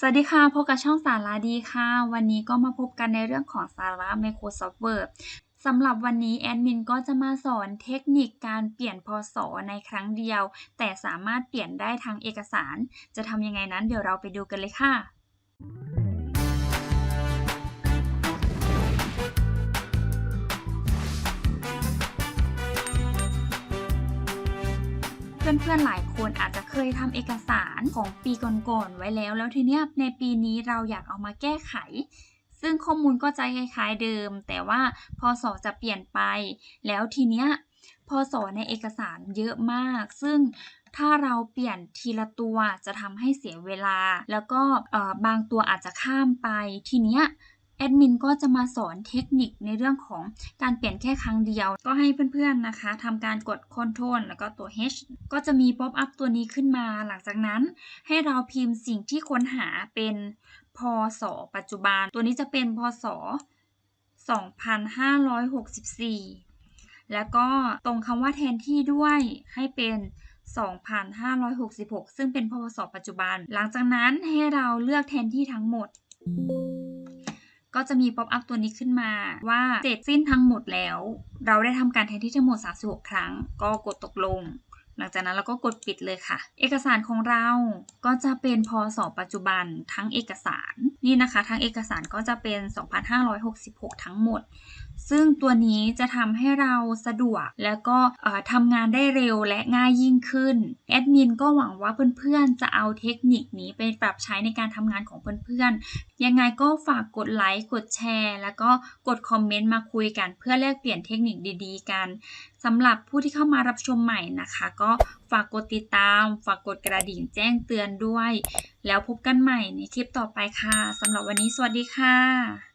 สวัสดีค่ะ พบกับช่องสาระดีค่ะ วันนี้ก็มาพบกันในเรื่องของสาระ Microsoft Word สำหรับวันนี้แอดมินก็จะมาสอนเทคนิคการเปลี่ยนพศในครั้งเดียว แต่สามารถเปลี่ยนได้ทั้งเอกสาร จะทำยังไงนั้นเดี๋ยวเราไปดูกันเลยค่ะ พื่อนๆหลายคนอาจจะเคยทำเอกสารของปีก่อนๆไว้แล้ว แล้วทีเนี้ยในปีนี้เราอยากเอามาแก้ไข ซึ่งข้อมูลก็จะคล้ายๆเดิม แต่ว่าพศจะเปลี่ยนไป แล้วทีเนี้ยพศในเอกสารเยอะมาก ซึ่งถ้าเราเปลี่ยนทีละตัวจะทำให้เสียเวลา แล้วก็บางตัวอาจจะข้ามไปทีเนี้ย แอดมินก็จะมาสอนเทคนิคในเรื่องของการเปลี่ยนแค่ครั้งเดียว ก็ให้เพื่อนๆนะคะทำการกด Ctrl แล้วก็ตัว H ก็จะมีป๊อปอัพตัวนี้ขึ้นมา หลังจากนั้นให้เราพิมพ์สิ่งที่ค้นหาเป็นพศปัจจุบัน ตัวนี้จะเป็นพศ 2564 แล้วก็ตรงคำว่าแทนที่ด้วยให้เป็น 2566 ซึ่งเป็นพศปัจจุบัน หลังจากนั้นให้เราเลือกแทนที่ทั้งหมด ก็จะมีป๊อปอัพตัวนี้ขึ้นมาว่าเสร็จสิ้นทั้งหมดแล้ว เราได้ทำการแทนที่ทั้งหมด 36 ครั้ง ก็กดตกลง หลังจากนั้นเราก็กดปิดเลยค่ะ เอกสารของเราก็จะเป็นพศปัจจุบันทั้งเอกสารนี่นะคะทั้งเอกสารก็จะเป็น 2566 ทั้งหมด ซึ่งตัวนี้จะทำให้เราสะดวกแล้วก็ทำงานได้เร็วและง่ายยิ่งขึ้นแอดมินก็หวังว่าเพื่อนๆ จะเอาเทคนิคนี้ไปปรับใช้ในการทำงานของเพื่อนๆ ยังไงก็ฝากกดไลค์กดแชร์ แล้วก็กดคอมเมนต์มาคุยกันเพื่อแลกเปลี่ยนเทคนิคดีๆ กันสำหรับผู้ที่เข้ามารับชมใหม่นะคะ ก็ฝากกดติดตาม ฝากกดกระดิ่งแจ้งเตือนด้วย แล้วพบกันใหม่ในคลิปต่อไปค่ะสำหรับวันนี้สวัสดีค่ะ